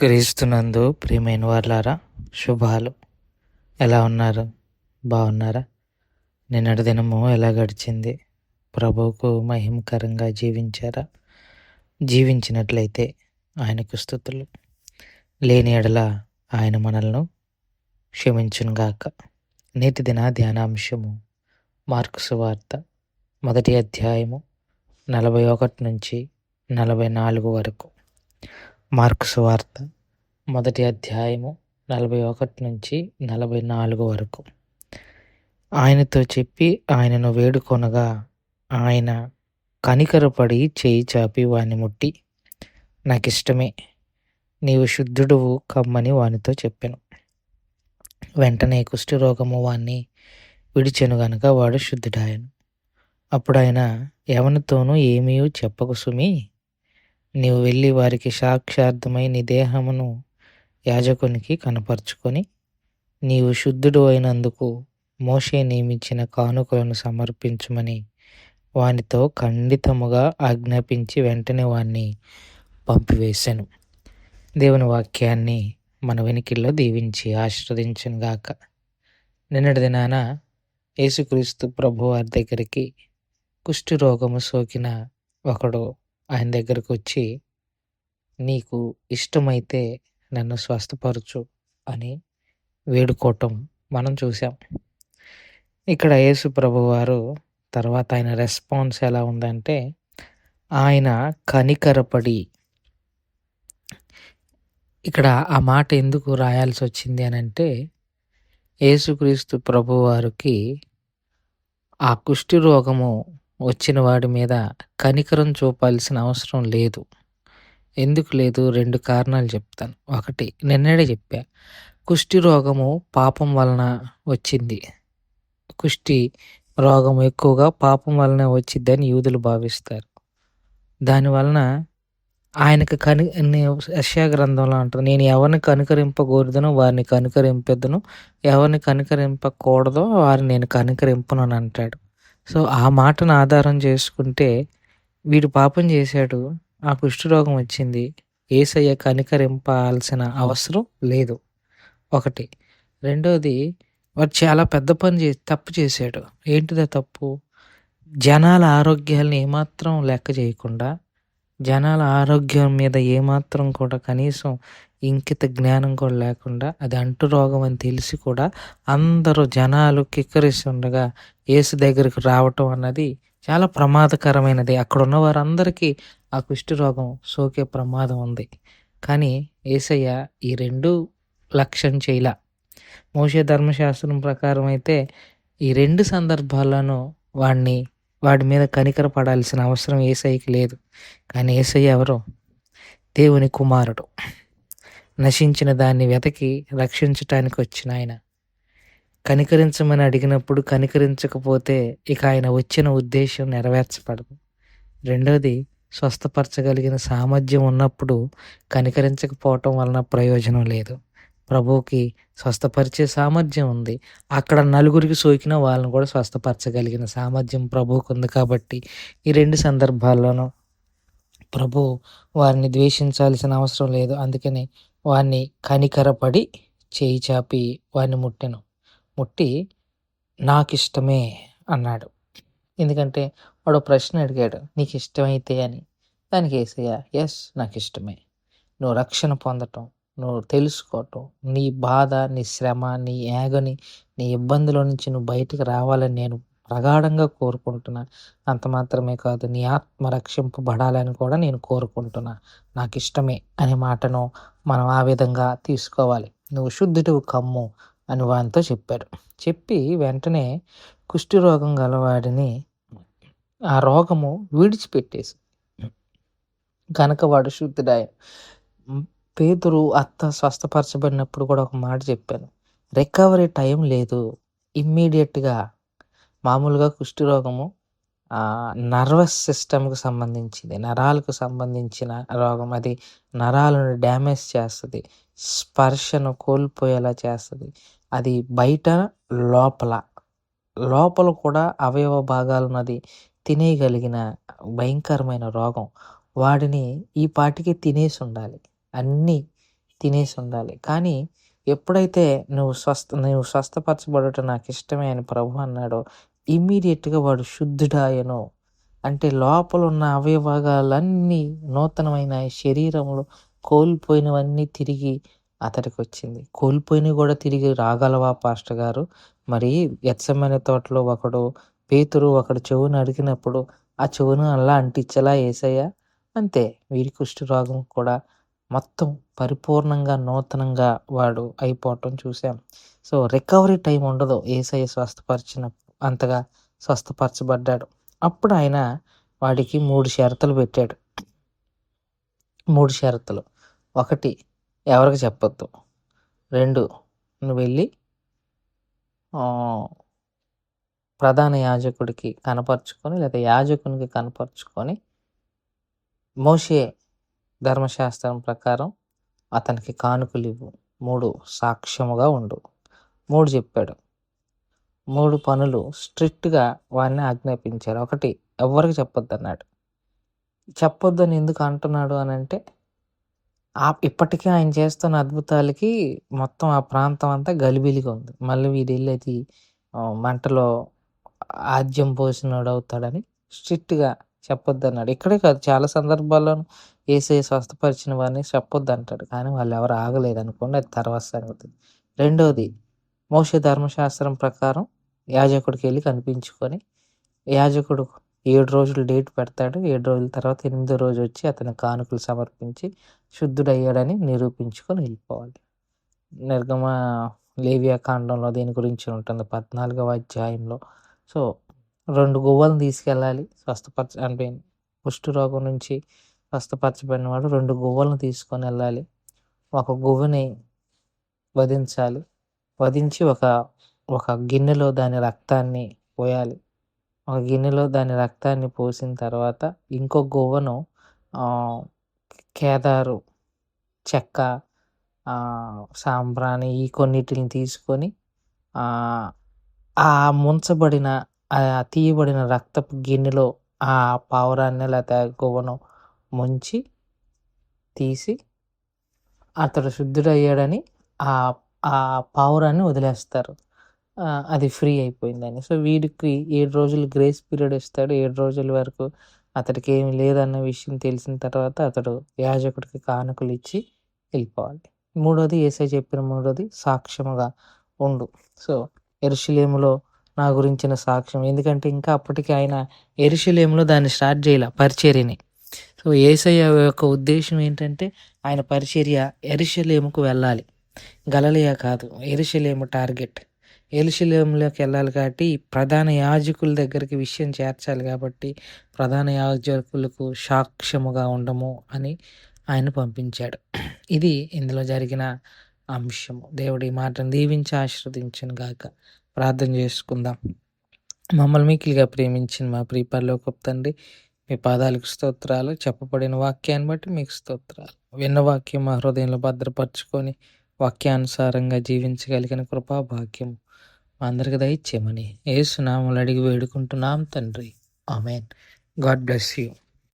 క్రీస్తునందు ప్రియమైన వాళ్ళారా శుభాలు. ఎలా ఉన్నారు? బాగున్నారా? నిన్నటి దినము ఎలా గడిచింది? ప్రభువుకు మహిమకరంగా జీవించారా? జీవించినట్లయితే ఆయనకు స్థుతులు. లేని ఎడల ఆయన మనల్ని క్షమించునుగాక. నేటి దిన ధ్యానాంశము మార్క్స్ వార్త మొదటి అధ్యాయము నలభై ఒకటి నుంచి నలభై నాలుగు వరకు. మార్క్స్ వార్త. మొదటి అధ్యాయము నలభై ఒకటి నుంచి నలభై నాలుగు వరకు. ఆయనతో చెప్పి ఆయనను వేడుకొనగా ఆయన కనికరపడి చేయి చాపి వాని ముట్టి నాకు ఇష్టమే నీవు శుద్ధుడువు కమ్మని వానితో చెప్పాను. వెంటనే కుష్ఠరోగము వాణ్ణి విడిచెను గనుక వాడు శుద్ధుడాయను. అప్పుడు ఆయన ఎవనితోనూ ఏమీ చెప్పకు సుమి నీవు వెళ్ళి వారికి సాక్షార్థమై నీ దేహమును యాజకునికి కనపరుచుకొని నీవు శుద్ధుడు అయినందుకు మోషే నియమించిన కానుకలను సమర్పించమని వానితో ఖండితముగా ఆజ్ఞాపించి వెంటనే వాణ్ణి పంపివేశాను దేవుని వాక్యాన్ని మన వెనికిల్లో దీవించి ఆశీర్వదించను గాక నిన్నటి దినాన యేసుక్రీస్తు ప్రభు వారి దగ్గరికి కుష్టి రోగము సోకిన ఒకడు ఆయన దగ్గరకు వచ్చి నీకు ఇష్టమైతే నన్ను స్వస్థపరచు అని వేడుకోవటం మనం చూసాం ఇక్కడ యేసు ప్రభు వారు తర్వాత ఆయన రెస్పాన్స్ ఎలా ఉందంటే ఆయన కనికరపడి ఇక్కడ ఆ మాట ఎందుకు రాయాల్సి వచ్చింది అని అంటే యేసుక్రీస్తు ప్రభు వారికి ఆ కుష్టి రోగము వచ్చిన వాడి మీద కనికరం చూపాల్సిన అవసరం లేదు. ఎందుకు లేదు? రెండు కారణాలు చెప్తాను. ఒకటి నిన్నడే చెప్పా. కుష్టి రోగము పాపం వలన వచ్చింది. కుష్టి రోగం ఎక్కువగా పాపం వలన వచ్చిద్దని యూదులు భావిస్తారు. దానివలన ఆయనకు కని యశా గ్రంథంలో అంటారు నేను ఎవరిని కనుకరింపకూడదనో వారిని కనుకరింపెద్దును ఎవరిని కనుకరింపకూడదో వారిని నేను కనుకరింపను అని అంటాడు. సో ఆ మాటను ఆధారం చేసుకుంటే వీడు పాపం చేశాడు ఆ కుష్ఠరోగం వచ్చింది ఏసయ్య కనికరింపాల్సిన అవసరం లేదు. ఒకటి. రెండోది వాడు చాలా పెద్ద పని చే తప్పు చేశాడు. ఏంటిదా తప్పు? జనాల ఆరోగ్యాలను ఏమాత్రం లెక్క చేయకుండా జనాల ఆరోగ్యం మీద ఏమాత్రం కూడా కనీసం ఇంకిత జ్ఞానం కూడా లేకుండా అది అంటు రోగం అని తెలిసి కూడా అందరూ జనాలు కిక్కరిస్తుండగా ఏసు దగ్గరికి రావటం అన్నది చాలా ప్రమాదకరమైనది. అక్కడ ఉన్న వారందరికీ ఆ రోగం సోకే ప్రమాదం ఉంది. కానీ ఏసయ్య ఈ రెండు లక్ష్యం చేయలా. మోసే ధర్మశాస్త్రం ప్రకారం అయితే ఈ రెండు సందర్భాల్లోనూ వాడిని వాడి మీద కనికర పడాల్సిన అవసరం ఏసైకి లేదు. కానీ ఏసై ఎవరు? దేవుని కుమారుడు. నశించిన దాన్ని వెతకి రక్షించటానికి వచ్చిన ఆయన. కనికరించమని అడిగినప్పుడు కనికరించకపోతే ఇక ఆయన వచ్చిన ఉద్దేశం నెరవేర్చబడదు. రెండవది స్వస్థపరచగలిగిన సామర్థ్యం ఉన్నప్పుడు కనికరించకపోవటం వలన ప్రయోజనం లేదు. ప్రభువుకి స్వస్థపరిచే సామర్థ్యం ఉంది. అక్కడ నలుగురికి సోకిన వాళ్ళని కూడా స్వస్థపరచగలిగిన సామర్థ్యం ప్రభువుకు ఉంది కాబట్టి ఈ రెండు సందర్భాల్లోనూ ప్రభు వారిని ద్వేషించాల్సిన అవసరం లేదు. అందుకని వారిని కనికరపడి చేయి చాపి వారిని ముట్టెను. ముట్టి నాకు ఇష్టమే అన్నాడు. ఎందుకంటే వాడు ప్రశ్న అడిగాడు నీకు ఇష్టమైతే అని. దానికి వేసయ్యా ఎస్ నాకు ఇష్టమే నువ్వు రక్షణ పొందటం నువ్వు తెలుసుకోవటం. నీ బాధ నీ శ్రమ నీ యాగని నీ ఇబ్బందుల నుంచి నువ్వు బయటకు రావాలని నేను ప్రగాఢంగా కోరుకుంటున్నా. అంత మాత్రమే కాదు నీ ఆత్మ రక్షింపబడాలని కూడా నేను కోరుకుంటున్నా. నాకు ఇష్టమే అనే మాటను మనం ఆ విధంగా తీసుకోవాలి. నువ్వు శుద్ధుడు కమ్ము అని వానితో చెప్పాడు. చెప్పి వెంటనే కుష్ఠరోగం గలవాడిని ఆ రోగము విడిచిపెట్టేసి కనుక వాడు శుద్ధుడాయ పేదరు అత్త స్వస్థపరచబడినప్పుడు కూడా ఒక మాట చెప్పాను. రికవరీ టైం లేదు. ఇమ్మీడియట్గా మామూలుగా కుష్ఠరోగము నర్వస్ సిస్టమ్కి సంబంధించింది నరాలకు సంబంధించిన రోగం. అది నరాలను డ్యామేజ్ చేస్తుంది స్పర్శను కోల్పోయేలా చేస్తుంది. అది బయట లోపల లోపల కూడా అవయవ భాగాలున్నది తినేయగలిగిన భయంకరమైన రోగం. వాడిని ఈ పాటికి తినేసి ఉండాలి. అన్నీ తినేసి ఉండాలి. కానీ ఎప్పుడైతే నువ్వు స్వస్థ నువ్వు స్వస్థపరచబడటం నాకు ఇష్టమే అని ప్రభు అన్నాడో ఇమ్మీడియట్గా వాడు శుద్ధుడాయను. అంటే లోపల ఉన్న అవయవాగాలన్నీ నూతనమైన శరీరంలో కోల్పోయినవన్నీ తిరిగి అతడికి వచ్చింది కోల్పోయినవి కూడా తిరిగి రాగలవా పాస్టర్ గారు? మరి ఎత్సమైన తోటలో ఒకడు పేతురు ఒకడు చెవును అడిగినప్పుడు ఆ చెవును అలా అంటించలా వేసయ్యా అంతే. వీడి కుష్ఠరోగం కూడా మొత్తం పరిపూర్ణంగా నూతనంగా వాడు అయిపోవటం చూసాం. సో రికవరీ టైం ఉండదు. ఏసఐ స్వస్థపరిచిన అంతగా స్వస్థపరచబడ్డాడు. అప్పుడు ఆయన వాడికి మూడు షరతులు పెట్టాడు. మూడు షరతులు. ఒకటి ఎవరికి చెప్పొద్దు. రెండు నువ్వు వెళ్ళి ప్రధాన యాజకుడికి కనపరుచుకొని లేదా యాజకునికి కనపరుచుకొని మోషే ధర్మశాస్త్రం ప్రకారం అతనికి కానుకలు ఇవ్వు మూడు సాక్ష్యముగా ఉండు. మూడు చెప్పాడు. మూడు పనులు స్ట్రిక్ట్గా వాడిని ఆజ్ఞాపించారు. ఒకటి ఎవరికి చెప్పొద్దు అన్నాడు. చెప్పొద్దని ఎందుకు అంటున్నాడు అని అంటే ఆ ఇప్పటికే ఆయన చేస్తున్న అద్భుతాలకి మొత్తం ఆ ప్రాంతం అంతా గలిబిలిగా ఉంది. మళ్ళీ వీడు వెళ్ళేది మంటలో ఆద్యం పోసినాడు అవుతాడని స్ట్రిక్ట్గా చెప్పొద్దు అన్నాడు. ఇక్కడే కాదు చాలా సందర్భాల్లోనూ ఏసీ స్వస్థపరిచిన వారిని చెప్పొద్దు అంటాడు కానీ వాళ్ళు ఎవరు ఆగలేదు అనుకోండి అది తర్వాత సంగతి. రెండోది మోష ధర్మశాస్త్రం ప్రకారం యాజకుడికి వెళ్ళి కనిపించుకొని యాజకుడు ఏడు రోజులు డేట్ పెడతాడు. ఏడు రోజుల తర్వాత ఎనిమిదో రోజు వచ్చి అతని కానుకలు సమర్పించి శుద్ధుడయ్యాడని నిరూపించుకొని వెళ్ళిపోవాలి. నిర్గమ లేవియా కాండంలో దీని గురించి ఉంటుంది పద్నాలుగవ అధ్యాయంలో. సో రెండు గువ్వలను తీసుకెళ్ళాలి. స్వస్థపరచ అంటే రోగం నుంచి స్వస్థపరచబడిన వాడు రెండు గువ్వలను తీసుకొని వెళ్ళాలి. ఒక గువ్వని వధించాలి. వధించి ఒక ఒక గిన్నెలో దాని రక్తాన్ని పోయాలి. ఒక గిన్నెలో దాని రక్తాన్ని పోసిన తర్వాత ఇంకో గువ్వను కేదారు చెక్క సాంబ్రాణి ఈ కొన్నిటిని తీసుకొని ఆ ముంచబడిన తీయబడిన రక్తపు గిన్నెలో ఆ పావురాన్ని లేకపోతే గువ్వను ముంచి తీసి అతడు శుద్ధుడయ్యాడని ఆ ఆ పావురాన్ని వదిలేస్తారు. అది ఫ్రీ అయిపోయిందని. సో వీడికి ఏడు రోజులు గ్రేస్ పీరియడ్ ఇస్తాడు. ఏడు రోజుల వరకు అతడికి ఏమి లేదన్న విషయం తెలిసిన తర్వాత అతడు యాజకుడికి కానుకలు ఇచ్చి వెళ్ళిపోవాలి. మూడోది ఏసై చెప్పిన మూడోది సాక్ష్యముగా ఉండు. సో ఎరుషులేములో నా గురించిన సాక్ష్యం. ఎందుకంటే ఇంకా అప్పటికి ఆయన ఎరుషులేములో దాన్ని స్టార్ట్ చేయాల పరిచర్యని. సో ఏసయ్య యొక్క ఉద్దేశం ఏంటంటే ఆయన పరిచర్య ఎరుషలేముకు వెళ్ళాలి. గలలియా కాదు ఎరుషలేము టార్గెట్. ఎరుషలేములోకి వెళ్ళాలి కాబట్టి ప్రధాన యాజకుల దగ్గరికి విషయం చేర్చాలి కాబట్టి ప్రధాన యాజకులకు సాక్ష్యముగా ఉండము అని ఆయన పంపించాడు. ఇది ఇందులో జరిగిన అంశము. దేవుడి మాటను దీవించి ఆశీర్వదించను గాక. ప్రార్థన చేసుకుందాం. మమ్మల్ని మీకిలిగా ప్రేమించిన మా ప్రియపరలోకి తండ్రి మీ పాదాలకు స్తోత్రాలు చెప్పబడిన వాక్యాన్ని బట్టి మీకు స్తోత్రాలు. విన్న వాక్యం మా హృదయంలో భద్రపరచుకొని వాక్యానుసారంగా జీవించగలిగిన కృపా భాగ్యం మా అందరికి దయచేయమని ఏసునామలు అడిగి వేడుకుంటున్నాం తండ్రి. ఆమెన్. God bless you.